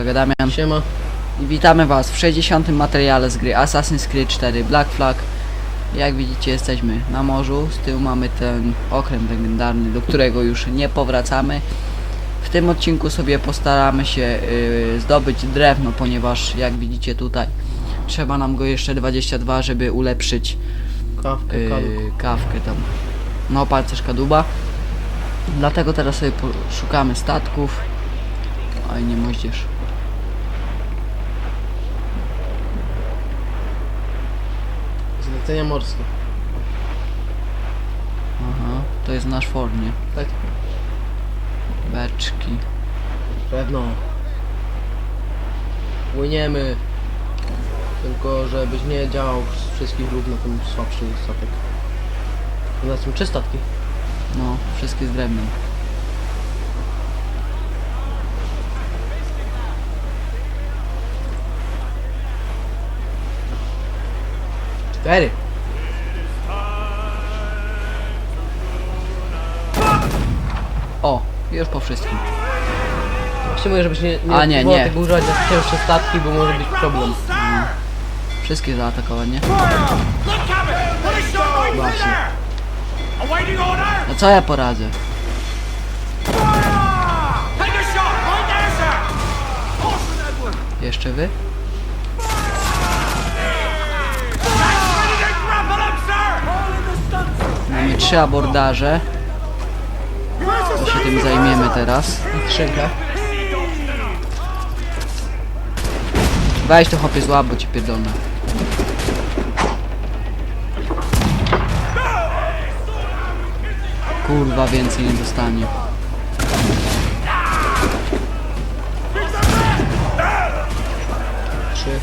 kolega Damian Siema. i witamy was w 60. materiale z gry Assassin's Creed 4 Black Flag. Jak widzicie jesteśmy na morzu, z tyłu mamy ten okręt legendarny, do którego już nie powracamy. W tym odcinku sobie postaramy się yy, zdobyć drewno, ponieważ jak widzicie tutaj trzeba nam go jeszcze 22, żeby ulepszyć Kawkę, yy, kawkę tam. No pancerz kadłuba. Dlatego teraz sobie szukamy statków. Oj, nie moździerz. Zlecenia morskie. Aha, to jest nasz for, nie? Tak. Beczki. Pewno. Płyniemy. Tylko żebyś nie działał z wszystkich równo, ten słabszy statek. U nas są trzy statki. No, wszystkie z drewnem. Cztery. O, już po wszystkim. Właśnie mówię, żebyś nie, nie, A, nie, nie. tego używać na cięższe statki, bo może być problem. Wszystkie zaatakować, nie? Właśnie. No co ja poradzę? Take a Mamy trzy abordaże. To się tym zajmiemy teraz. Skrzynka. Weź to chłopie złap, bo ci pierdolę. Kurwa, więcej nie dostanie. Trzy.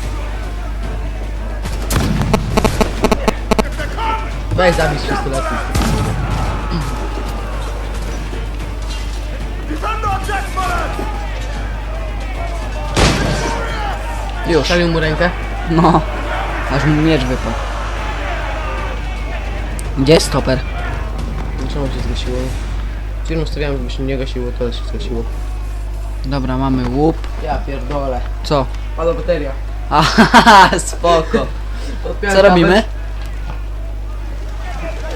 Weź zabij z pistoletu. Już. Strzelił mu rękę. No. Aż mu miecz wypadł. Gdzie jest stoper? Czemu się zgasiło? Film ustawiałem, żeby się nie gasiło, teraz się zgasiło. Dobra, mamy łup. Ja pierdolę. Co? Pada bateria. Aha, spoko. Co robimy?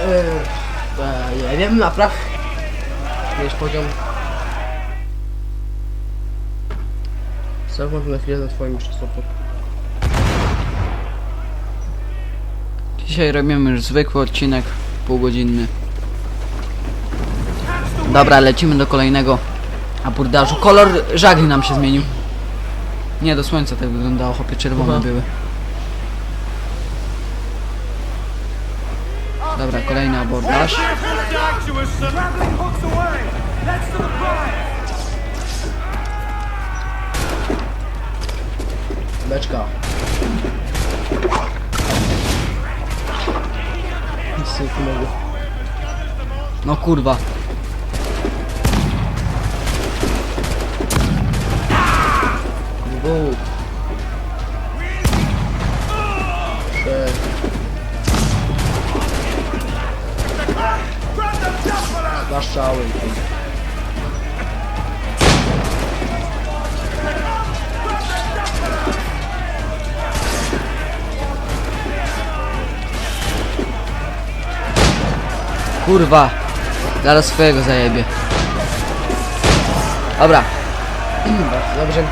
Eee, nie wiem, napraw. Mieć poziom. Cofnąć na chwilę za twoim czasopem. Dzisiaj robimy już zwykły odcinek, półgodzinny. Dobra, lecimy do kolejnego abordażu. Kolor żagli nam się zmienił. Nie, do słońca tak wyglądało, chopie czerwone Aha. były. Dobra, kolejny abordaż. Beczka. Nic pomogło. No kurwa. Kurwa. Zaraz swojego zajebie. Dobra. Bardzo dobrze.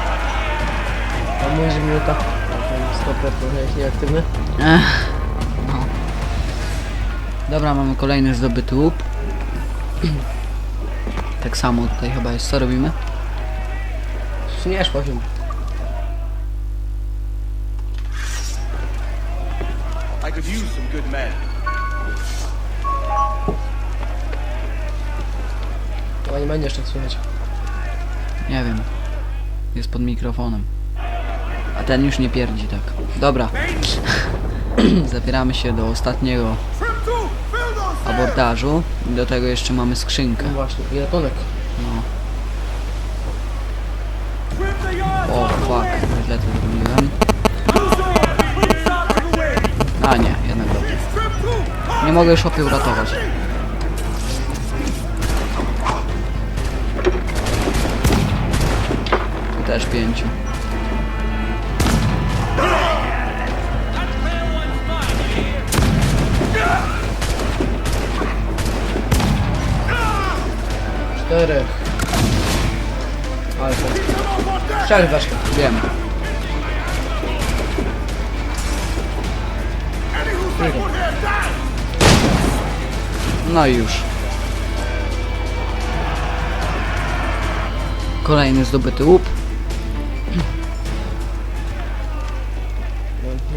A mój, minuta. Stoper trochę jest nieaktywny. No. Dobra, mamy kolejny zdobyty łup. Tak samo tutaj chyba jest. Co robimy? Suniesz poziom. I could use some good men. Chyba nie będziesz tak słychać. Nie wiem. Jest pod mikrofonem. A ten już nie pierdzi tak. Dobra. Zabieramy się do ostatniego abordażu. Do tego jeszcze mamy skrzynkę. No właśnie, i ratunek. No. O, fuck. Źle to zrobiłem. A nie, jednak dobrze. Nie mogę już opie uratować. Też pięciu. Czterech. Strzel weszło. Wiem. No i już. Kolejny zdobyty łup.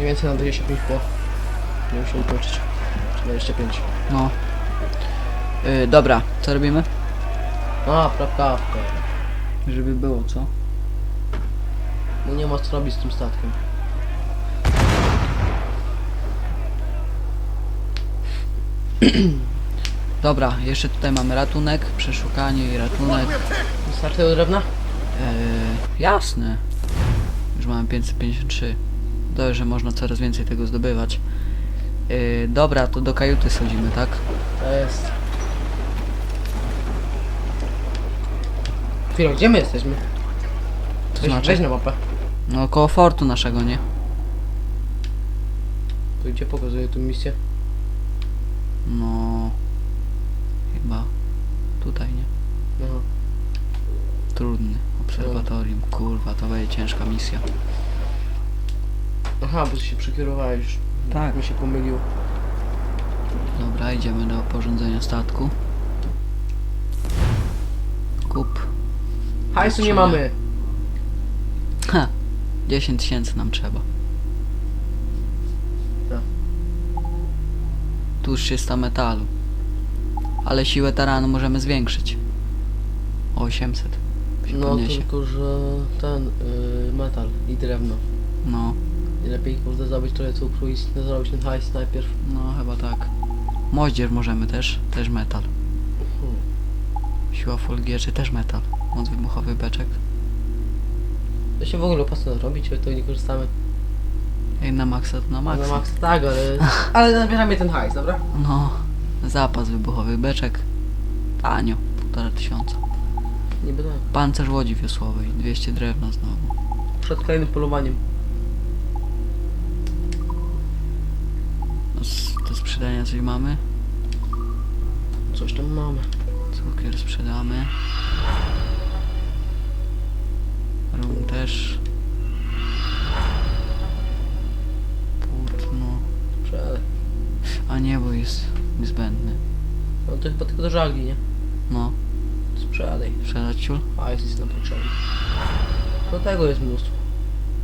Mniej więcej na 25 po. Nie muszę ukończyć. Czy 25. No. Yy, dobra, co robimy? A, prawkawka. Żeby było, co? No nie ma co robić z tym statkiem. Dobra, jeszcze tutaj mamy ratunek, przeszukanie i ratunek. Wystarczy tego drewna? Yy, jasne. Już mamy 553. Dobrze, że można coraz więcej tego zdobywać. Yy, dobra, to do kajuty schodzimy, tak? To jest... Chwilę, gdzie my jesteśmy? To Weź, znaczy, weź na mapę. no koło fortu naszego, nie? To gdzie pokazuje tu misję? No... Chyba tutaj, nie? Aha. Trudny. Obserwatorium. Kurwa, to będzie ciężka misja. Aha, bo się przekierowałeś. Tak. Mi się pomyliło. Dobra, idziemy do porządzenia statku. Kup. Hajsu nie mamy. Ha! 10 tysięcy nam trzeba. Tak. Tu już 300 metalu. Ale siłę taranu możemy zwiększyć. O 800. Się No podniesie. tylko, że ten y, metal i drewno. No, I lepiej kurde zrobić trochę cukru i zrobić ten hajs najpierw. no chyba tak. Moździerz możemy też, też metal. Hmm. Siła folgierzy też metal. Moc wybuchowy beczek. To się w ogóle po co robić, jak to nie korzystamy. Jak na maksa to na maksa. Na max tak, ale... ale zabieramy ten hajs, dobra? No, zapas wybuchowy beczek. Tanio, półtora tysiąca. Niby tak. Pancerz łodzi wiosłowej, 200 drewna znowu. Przed kolejnym polowaniem. Z- Do sprzedania coś mamy? Coś tam mamy. Cukier sprzedamy. Rum też. Płótno. Sprzedaj. A nie, bo jest niezbędny. No to chyba tylko do żagli, nie? No, Sprzedaj. sprzedać ciul? Hajs jest nam potrzebny. Do tego jest mnóstwo.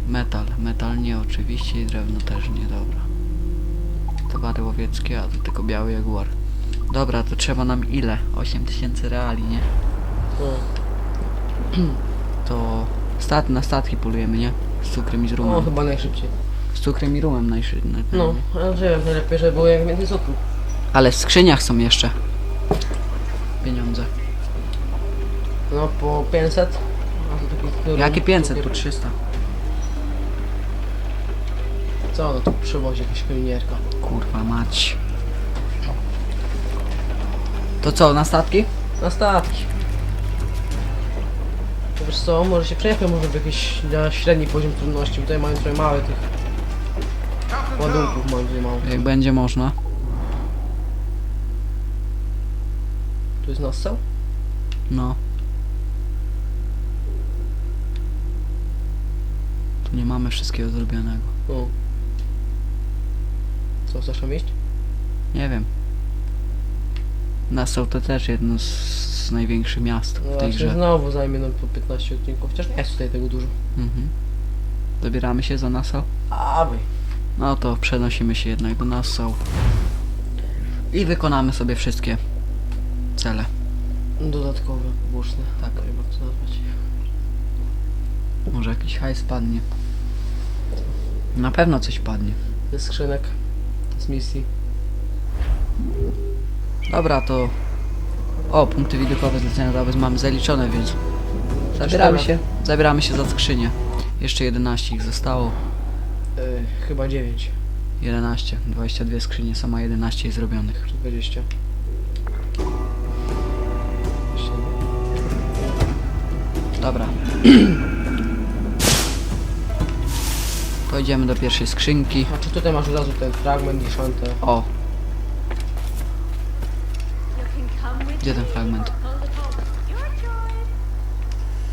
Metal. Metal nie oczywiście i drewno też nie, dobra. Towary łowieckie, a to tylko biały jaguar. Dobra, to trzeba nam ile? 8000 reali, nie? No. To stat na statki polujemy, nie? Z cukrem i z rumem. chyba najszybciej. Z cukrem i rumem najszybciej. No, ale że najlepiej, żeby było jak więcej cukru. Ale w skrzyniach są jeszcze pieniądze. No, po 500. A to taki, który- Jakie 500? cukier. Po 300. Co no tu przywozi jakaś chemierka. Kurwa mać. To co, na statki? Na statki. To Wiesz co, może się przejechać może w jakiś na średni poziom trudności. Tutaj mają trochę małe tych ładunków, mam tutaj mało. Jak będzie można. Tu jest nassał? No. Tu nie mamy wszystkiego zrobionego. No. Co, chcesz tam iść? Nie wiem. Nassau to też jedno z, z największych miast No w tej właśnie grze. znowu zajmie nam po 15 odcinków, chociaż nie jest tutaj tego dużo. Mhm. Zabieramy się za Nassau? A wy. No to przenosimy się jednak do Nassau. I wykonamy sobie wszystkie cele. Dodatkowe, boczne. Tak. Nie wiem jak to nazwać. Może jakiś hajs padnie. Na pewno coś padnie. Ze skrzynek. Z misji. Dobra, to... O, punkty widokowe zlecenia dla mamy zaliczone, więc... Zabieramy się, zabieramy się za skrzynię. Jeszcze 11 ich zostało. Yy, chyba 9. 11. 22 skrzynie są, a 11 jest zrobionych. Czy 20? Jeszcze nie. Dobra. Pojedziemy do pierwszej skrzynki. A czy tutaj masz od razu ten fragment i szantę? O, gdzie ten fragment?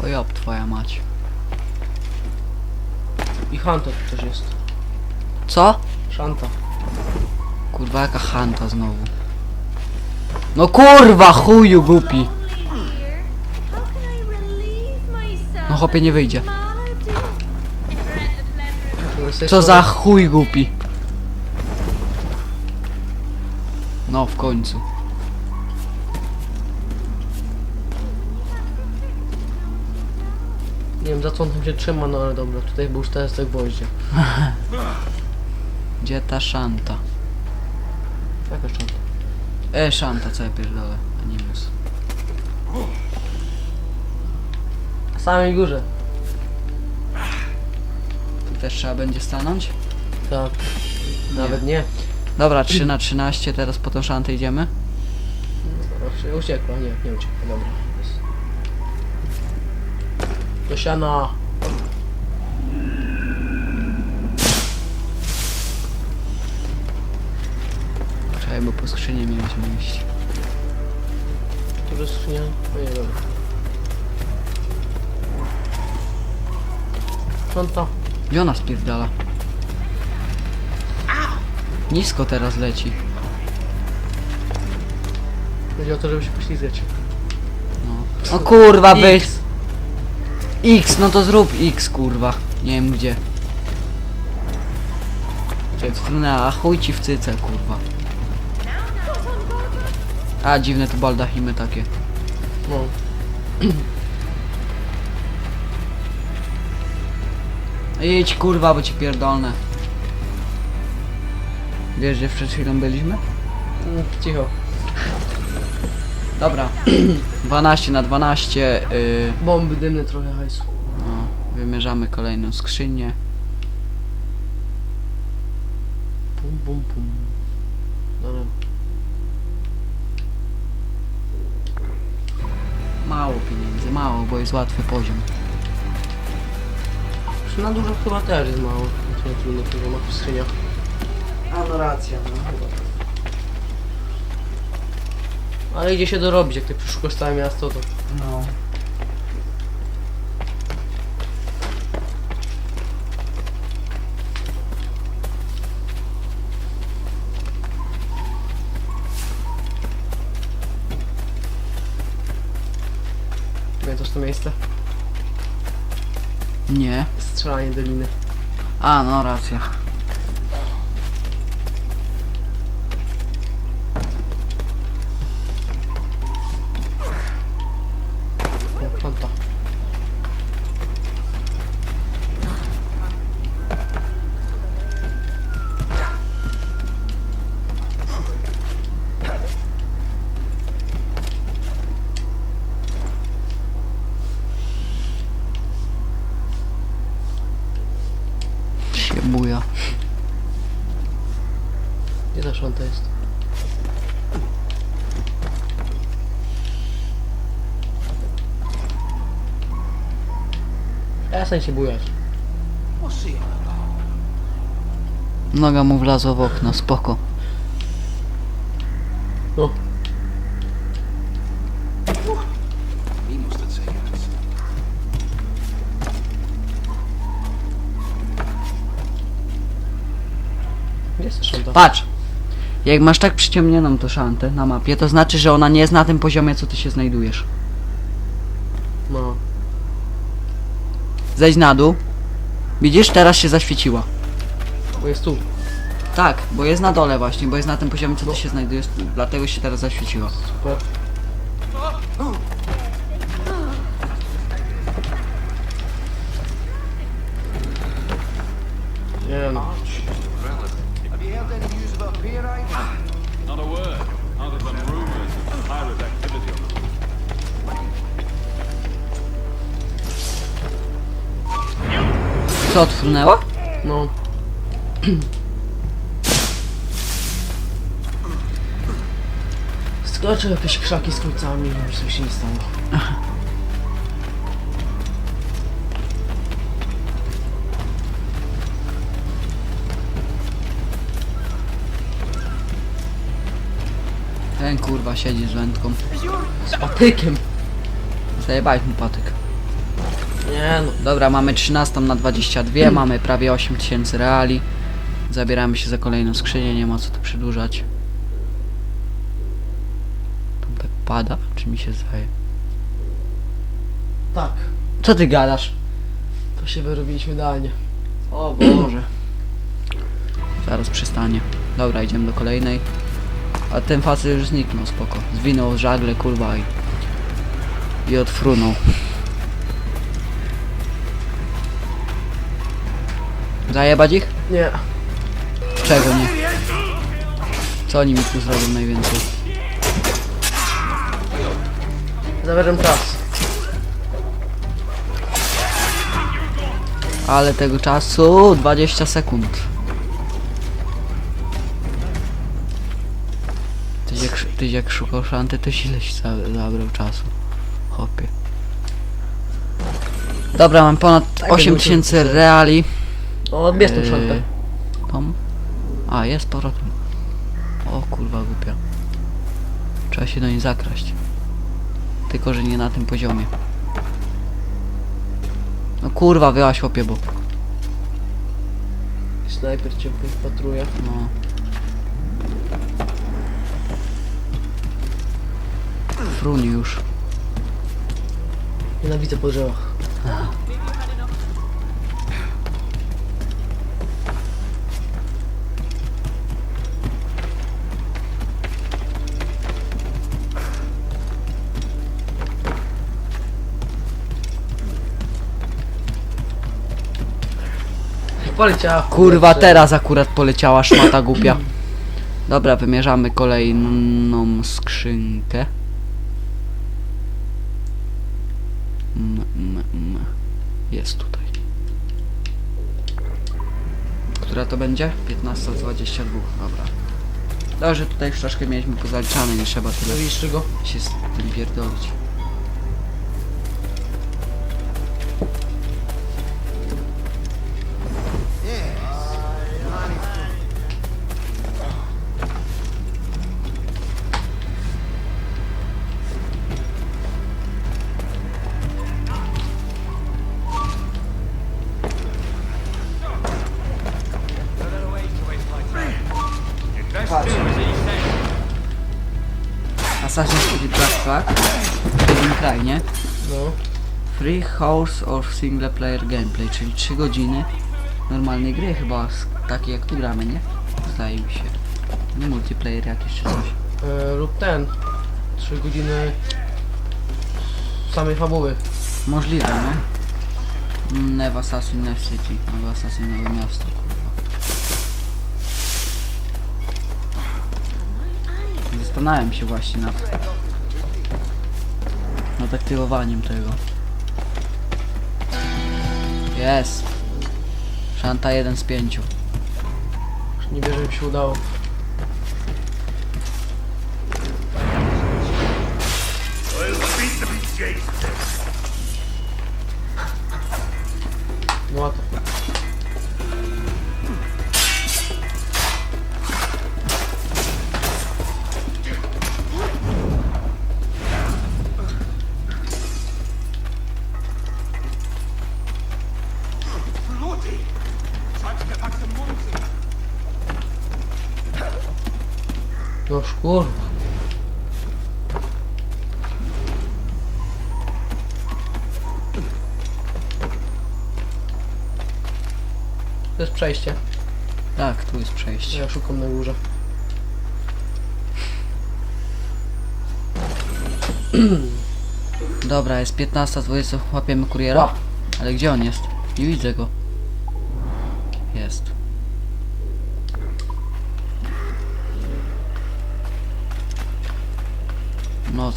O jop, twoja mać. I Hanta tu też jest. Co? Szanta. Kurwa, jaka hanta znowu. No kurwa, chuju głupi. No chłopie, nie wyjdzie. Co za chuj głupi. No, w końcu. Nie wiem za co on tam się trzyma, no ale dobra. Tutaj był już teraz te gwoździe. Gdzie ta szanta? Jaka szanta? E, szanta, co ja pierdolę. Animus. Na samej górze. Też trzeba będzie stanąć? Tak. Nawet nie. Dobra, 3 na 13, teraz po tą szantę idziemy. Znaczy, Uciekła, nie, nie uciekła, dobra. Jest. Do siana. Czekaj, bo po skrzynie mieliśmy iść. Tu jest skrzynia? No nie, dobra. Szanta. Gdzie ona spierdala? Nisko teraz leci. Chodzi o to, żeby się poślizgać. No, o kurwa, weź. X, no to zrób X, kurwa. Nie wiem gdzie. Struna, a chuj ci w cyce, kurwa. A, dziwne to baldachimy takie. No. Idź, kurwa, bo ci pierdolne. Wiesz, gdzie przed chwilą byliśmy? Mm, Cicho. Dobra. 12 na 12. Yy, Bomby dymne trochę hajsu. no, wymierzamy kolejną skrzynię. Pum, pum, pum. Dobra. Mało pieniędzy, mało, bo jest łatwy poziom. Na dużo chyba też jest mało. Znaczy na trudnych poziomach w skrzyniach. A no racja, no Ale idzie się dorobić, jak ty przeszukasz całe miasto, to... No. Pamiętasz to miejsce? Nie. Strzelanie do liny. A, no racja. Ta szanta jest? Przestań się bujać. On? Noga mu wlazła w okno, spoko. No. Gdzie jest ta szanta? Patrz! Jak masz tak przyciemnioną tą szantę na mapie, to znaczy, że ona nie jest na tym poziomie, co ty się znajdujesz. No. Zejdź na dół. Widzisz? Teraz się zaświeciła. Bo jest tu. Tak, bo jest na dole właśnie, bo jest na tym poziomie, co ty się znajdujesz, dlatego się teraz zaświeciła. Super. Nie no. to odsunęło? No. Skoczył jakieś krzaki z kulcami, już coś się nie stało. Ten kurwa siedzi z wędką. Z patykiem! Zajebałeś mu patyk. Nie no. Dobra, mamy 13 na 22, mamy prawie 8000 reali. Zabieramy się za kolejną skrzynię, nie ma co tu przedłużać. Tam tak pada, czy mi się zdaje? Tak. Co ty gadasz? To się wyrobiliśmy idealnie. O Boże. Zaraz przystanie. Dobra, idziemy do kolejnej. A ten facet już zniknął, spoko. Zwinął żagle, kurwa i... I odfrunął. Zajebać ich? Nie. Czego nie? Co oni mi tu zrobią najwięcej? Zabieram czas. Ale tego czasu 20 sekund. Tyś jak, tyś jak szukał szanty, to ileś za, zabrał czasu. Hopie. Dobra, mam ponad Tak, 8000 jakby się- reali. O, bierz tą Yy, szantę. Tom? A, jest z powrotem. O kurwa głupia. Trzeba się do niej zakraść. Tylko, że nie na tym poziomie. No kurwa, wyłaś chłopie, bo... Snajper cię patruje. No. Fruni już. Nienawidzę po drzewach. Poleciała. w Kurwa, powietrze. teraz akurat poleciała szmata głupia. Dobra, wymierzamy kolejną skrzynkę. Mm, mm, mm. Jest tutaj. Która to będzie? 15.22, dobra. Dobrze, tutaj troszkę mieliśmy pozaliczane, nie trzeba tyle widzisz czego? się z tym pierdolić. 3 hours of single player gameplay, czyli 3 godziny normalnej gry chyba, takiej jak tu gramy, nie? Zdaje mi się. Nie multiplayer jakiś czy coś. E, lub ten. 3 godziny samej fabuły. Możliwe, no. Never Assassin Night City, Never Assassin Nowe Miasto, kurwa. Zastanawiam się właśnie nad, nad aktywowaniem tego. Jest! Szanta 1 z 5. Nie wierzę, że mi się udało. No kurwa. To jest przejście. Tak, tu jest przejście. Ja szukam na górze. Dobra, jest 15.20, łapiemy kuriera. Ale gdzie on jest? Nie widzę go.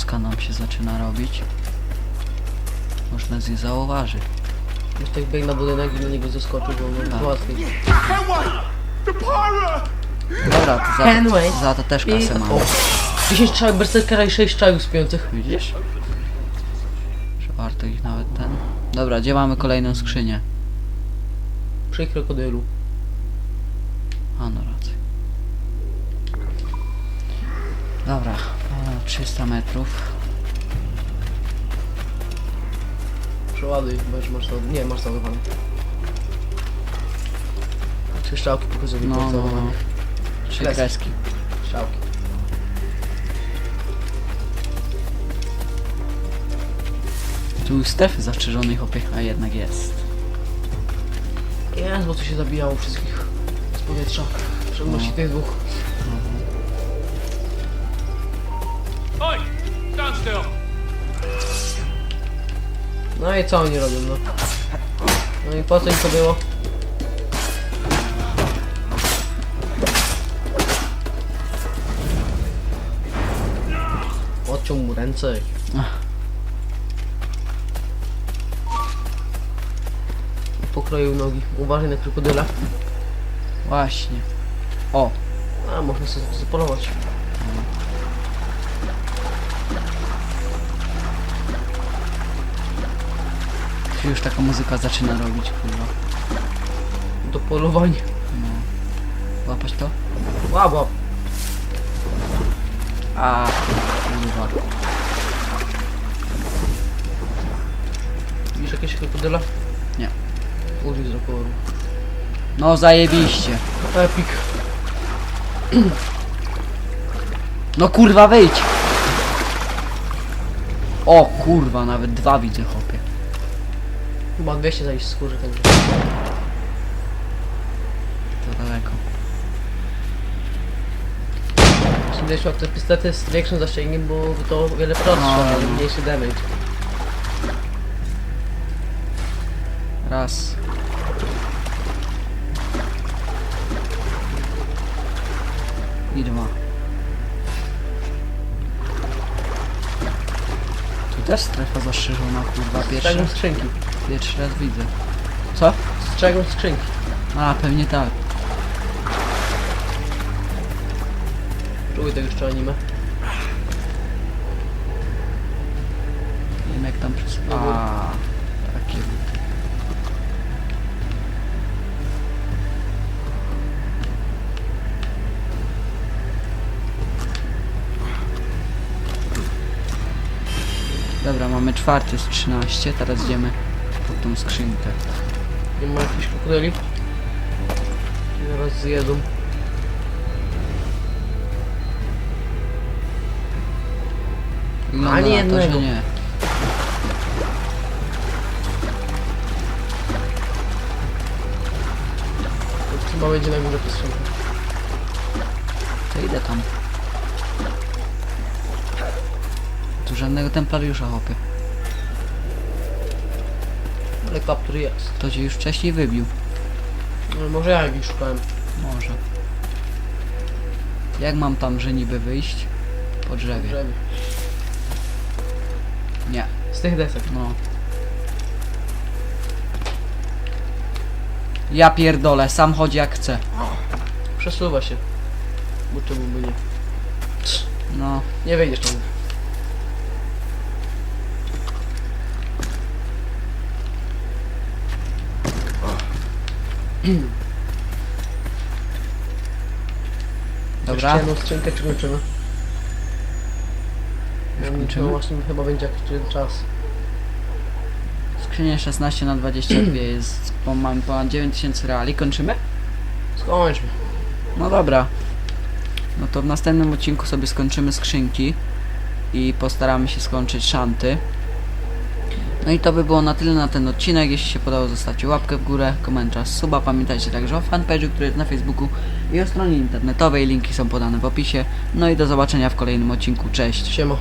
Nocka nam się zaczyna robić. Można z nie zauważy. Już tak biegł na budynek i na niego zeskoczył, bo Tak. no, łatwiej. Dobra, to za, Anyway. za to też kasę mamy. O, 10 strzałek berserkera i 6 strzałek spiących. Widzisz? Że warto ich nawet ten... Dobra, gdzie mamy kolejną skrzynię? Przy krokodylu. A no rację. Dobra, 300 metrów. Przeładuj, bo już masz to... Nie, masz załadowane. Trzy strzałki pokazują mi No, no, no. załadowane. Trzy Kreski. kreski. Strzałki. Tu strefy zastrzeżonej hopie, a jednak jest. Jest, bo tu się zabijało wszystkich z powietrza. W szczególności No. tych dwóch. Oi! Stand still! No i co oni robią, no? No i po co im to było? Odciął mu ręce. Pokroił nogi. Uważaj na krokodyla. Właśnie. O, A, można sobie zapolować. Się już taka muzyka zaczyna robić, kurwa. Do polowania. Łapać to? Łap, łap. A, kurwa. Widzisz jakieś krokodyla? Nie. Użyj z raporu. No zajebiście. Epic. No kurwa wyjdź! O kurwa, nawet dwa widzę hopie. Chyba 200 zajść skórzy także. To daleko. Będziesz miał te pistolety z większym zasięgiem, bo to o wiele prostsze, No, ale no. mniejszy damage. Raz. Też strefa zastrzeżona, kurwa, pierwszy, Strzegą skrzynki. pierwszy raz widzę. Co? Strzegą skrzynki. A, pewnie tak. Próbuj tego jeszcze anime. Nie wiem jak tam przez... mamy czwarty z 13, teraz idziemy pod tą skrzynkę. Nie ma jakichś krokodyli? Zaraz zjedzą. Wygląda Ani na to, że nie. Chyba będzie na górze postrzegł. To idę tam. Tu żadnego templariusza hopy. Ale kaptur jest. To cię już wcześniej wybił. No, może ja jakiś szukałem. Może. Jak mam tam, że niby wyjść? Po drzewie. Drzewie. Nie, Z tych desek. no. Ja pierdolę, sam chodzi jak chce. Przesuwa się. Bo czemu by nie? No, Nie wejdziesz tam. dobra. Jeszcze jedną skrzynkę czy kończymy? Już kończymy? No właśnie chyba będzie jakiś czas. Skrzynia 16 na 22 jest, bo mam ponad 9000 reali. Kończymy? Skończmy. No dobra. No to w następnym odcinku sobie skończymy skrzynki i postaramy się skończyć szanty. No i to by było na tyle na ten odcinek. Jeśli się podobał, zostawcie łapkę w górę, komentarz, suba. Pamiętajcie także o fanpage'u, który jest na Facebooku i o stronie internetowej. Linki są podane w opisie. No i do zobaczenia w kolejnym odcinku. Cześć! Siema.